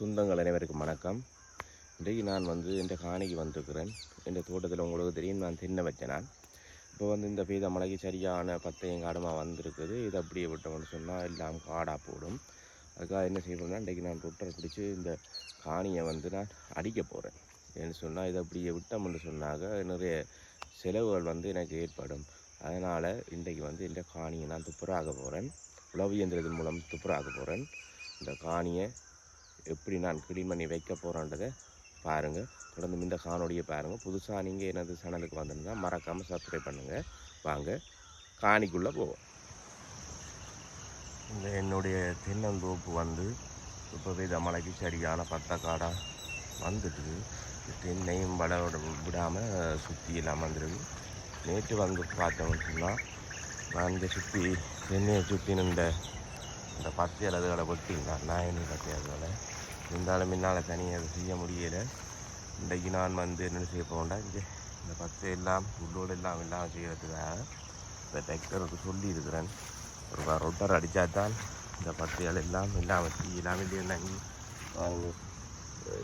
சொந்தங்கள் அனைவருக்கும் வணக்கம். இன்றைக்கு நான் வந்து இந்த காணிக்கு வந்திருக்கிறேன். என் தோட்டத்தில் உங்களுக்கு தெரியும் நான் தின்ன வச்சேன் நான் இப்போ வந்து இந்த பெய்த மழைக்கு சரியான பத்தையும் காடமாக வந்திருக்குது. இது அப்படியே விட்டோம்னு சொன்னால் எல்லாம் காடாக போடும். அதுக்காக என்ன செய்யணும்னா இன்றைக்கு நான் ரொட்டரை பிடிச்சி இந்த காணியை வந்து நான் அடிக்க போகிறேன் ஏன்னு சொன்னால் இதை அப்படியே விட்டோம்னு சொன்னாக்க நிறைய செலவுகள் வந்து எனக்கு ஏற்படும். அதனால் இன்றைக்கு வந்து இந்த காணியை நான் துப்புராக போகிறேன் உழவு இயந்திரத்தின் மூலம் துப்புராக போகிறேன் இந்த காணியை எப்படி நான் க்ளீன் பண்ணி வைக்க போகிறேன்றதை பாருங்கள் தொடர்ந்து இந்த காணொலியை பாருங்கள் புதுசாக நீங்கள் எனது சேனலுக்கு வந்திருந்தால் மறக்காமல் சப்ஸ்கிரைப் பண்ணுங்கள் வாங்க காணிக்குள்ளே போவோம். இந்த என்னுடைய தென்னந்தோப்பு வந்து இப்போவே இந்த மலைக்கு சரியான பத்தக்காடாக வந்துட்டுது தென்னையும் வட விடாமல் சுற்றி எல்லாம் வந்துடுது நேற்று வந்து பார்த்தோம்னா நான் இங்கே சுற்றி தென்னையை சுற்றி இந்த இந்த பத்து அளவுகளை வெட்டியிருந்தான் நான் என்ன பத்து அளவுகளை இருந்தாலும் முன்னால் தனியாக அதை செய்ய முடியலை. இன்றைக்கு நான் வந்து என்ன செய்ய போகண்டா இங்கே இந்த பத்து எல்லாம் உள்ளோடு எல்லாம் எல்லாம் செய்கிறதுக்காக இந்த டிராக்டருக்கு சொல்லியிருக்கிறேன். ஒரு ரொட்டர் அடித்தா தான் இந்த பத்துகள் எல்லாம் எல்லாம் வச்சு எல்லாம் இல்லைன்னா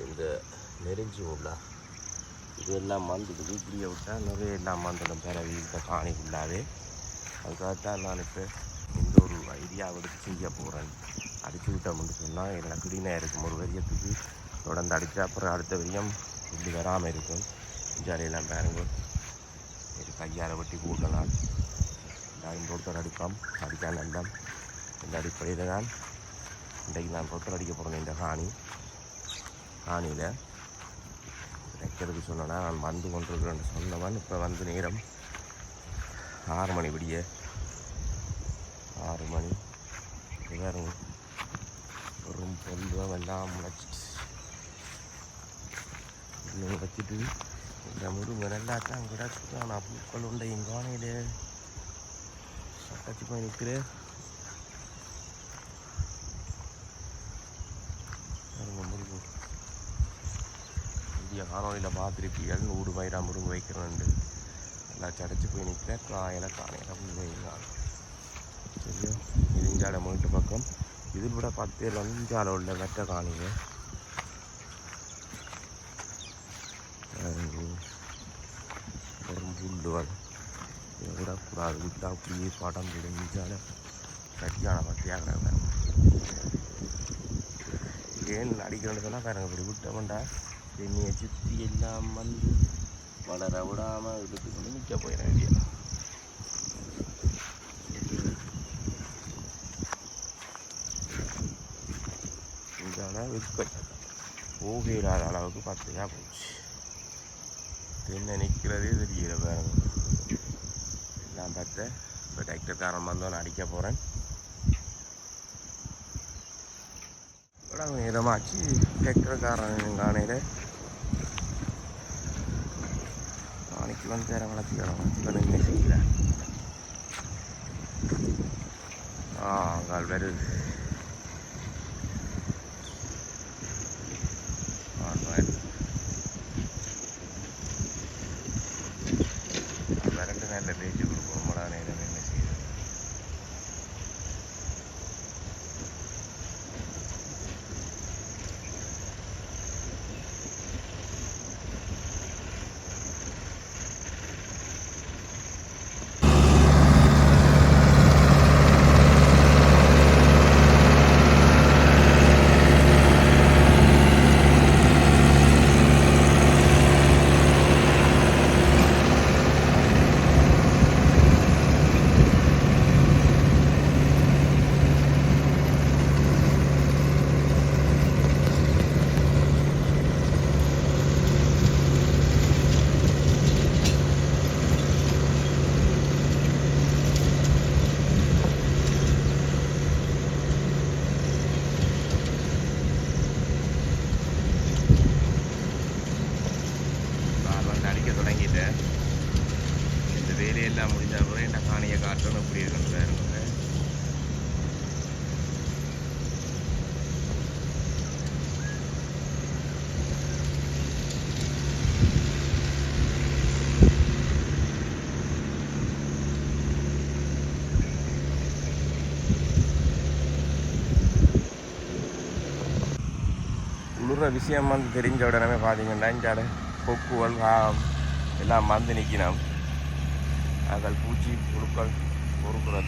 இந்த நெருஞ்சி இது இதெல்லாம் மந்துடுது இப்படியே விட்டால் நிறைய எல்லாம் மந்துடும் பிறவி இந்த காணி ஃபுல்லாகவே அதுக்காகத்தான் நான் இப்போ இந்த ஒரு ஐடியா எடுத்து செய்ய போகிறேன் அடிச்சு விட்டோம்னு சொன்னால் என்னோட க்ளீனாக இருக்கும். ஒரு வரியத்துக்கு தொடர்ந்து அடித்த அப்புறம் அடுத்த வரியம் இப்படி வராமல் இருக்கும். ஜாலியெல்லாம் பாருங்க. ஒரு கையால் வெட்டி கூட்டலாம் இந்த ஒருத்தர் அடிப்போம் அடிக்க நண்பம் இந்த அடிப்படையில் தான் இன்றைக்கு நான் ஒருத்தர் அடிக்க போகிறேன் இந்த காணி காணியில் வைக்கிறதுக்கு சொன்னேன்னா நான் வந்து கொண்டிருக்கிறேன்னு சொன்னவன். இப்போ வந்து நேரம் ஆறு மணி விடிய ஆறு மணி. பாருங்க. ஒரு பொல்லுவம் எல்லாம் முளைச்சிட்டு. இன்னும் வச்சுட்டு இந்த முருங்கை நல்லா தான் கிடக்கு ஆனால் பூக்கள் உண்டு எங்கள் வானையில் போய் நிற்கிறேன் முருங்கு இந்திய காணொலியில் பார்த்துருப்பீர்கள் நூறு மயிரா முருங்கு வைக்கிறேன்ட்டு நல்லா சடைச்சி போய் நிற்கிறேன் காயில காணையில் போய் வைக்கிறான் சரியா? இது இஞ்சால மூட்டு பக்கம். இதில் விட பத்து லஞ்சால உள்ள வெட்ட காணிங்க புல்லுகள் விடக்கூடாது. விட்டா அப்படியே படம் போடும் இஞ்சால சரியான பத்தியாக ஏன் அடிக்கிறதுனா பாருங்க இப்படி விட்டோம்டா தென்னியை சுற்றி எல்லாம் வந்து வளர விடாமல் இழுத்து நிற்க போயிட வேண்டியது இதான விற்பனை போகிறாத அளவுக்கு பத்தையாக போச்சு. தென்னை நிற்கிறதே தெரியல வேறு. எல்லாம் பார்த்த இப்போ டிராக்டர்காரன் வந்தோன்னு அடிக்க போகிறேன் இதமாச்சு டிராக்டர்காரன் காணையில் நாளைக்கு வந்து வேறு வளர்த்திக்கலாம் வளர்த்திக்கலாம் என்ன செய்கிறேன் ஆ கால் வருது ஆ, வருது. அது ரெண்டு நேரில் பேச்சு கொடுப்போம் ரொம்ப நேரம் என்ன செய்யுது விஷயம் வந்து தெரிஞ்ச உடனே பார்த்தீங்கன்னா இஞ்சால கொக்குகள் எல்லாம் வந்து நிற்கணும் அதில் பூச்சி புழுக்கள் பொறுக்கிறது.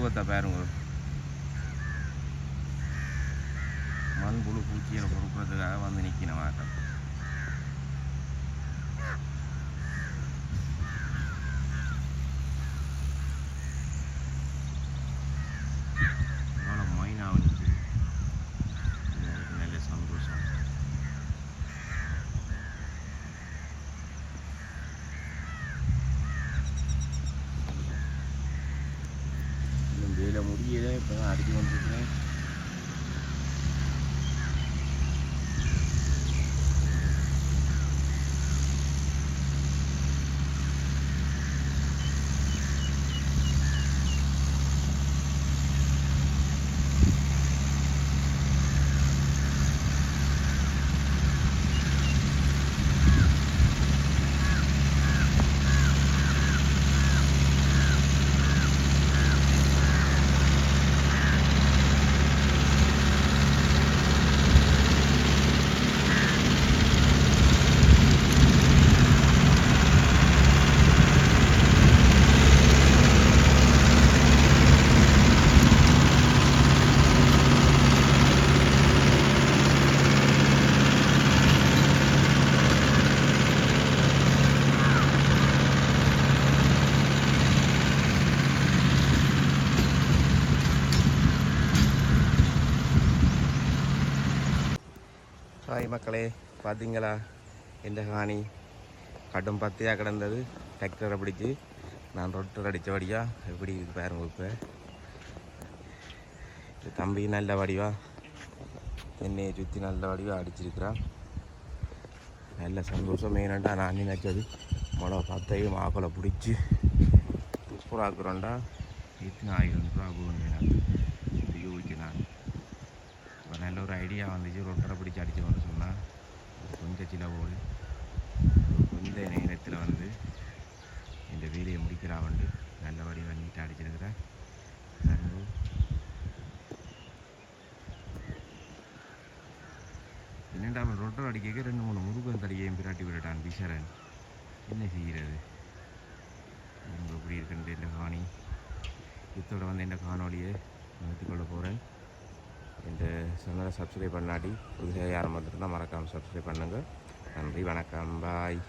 வேறு இந்த புழுவத்தை பாருங்க மண் புழு பூச்சிகளை பொறுக்கிறதுக்காக வந்து நிற்கணும் ஆட்டம் வேலை முடியல இப்போ தான் மக்களே பார்த்தீங்களா இந்த காணி கடும் பத்தியாக கிடந்தது. டிராக்டரை பிடிச்சி நான் ரொட்டர் அடித்தபடியா எப்படி இருக்கு பாருங்க இப்போ இந்த தம்பி நல்ல வடிவா என்னையை சுற்றி நல்ல வடிவாக அடிச்சிருக்கிறான் நல்ல சந்தோஷம் மெயினாண்டா நான் நினைச்சது மழை பத்தையும் மாப்பிளை பிடிச்சி சூப்பராக்குறோண்டா இத்தனை ஆயிரம் ரூபா போகணும் இப்போ நல்ல ஒரு ஐடியா வந்துச்சு. ரொட்டரை பிடிச்சி அடிச்சோன்னு சொன்னால் கொஞ்சம் சில போல் கொஞ்ச நேரத்தில் வந்து இந்த வேலையை முடிக்கிறா வந்து நல்லபடி வந்துட்டு அடிச்சிருக்கிறேன் பாருங்க. என்னடா அவன் ரொட்டர் அடிக்க ரெண்டு மூணு முருகன் தடியையும் பிராட்டி விடட்டான் பிஷரன் என்ன செய்கிறது? இவங்க எப்படி இருக்குன்னு இந்த காணி? இத்தோட வந்து இந்த காணொலியை நிறுத்திக்கொள்ள போகிறேன் இந்த சேனலை சப்ஸ்கிரைப் பண்ணாட்டி புதுசாக யாரும் வந்துருந்தால் மறக்காமல் சப்ஸ்கிரைப் பண்ணுங்கள் நன்றி வணக்கம். பாய்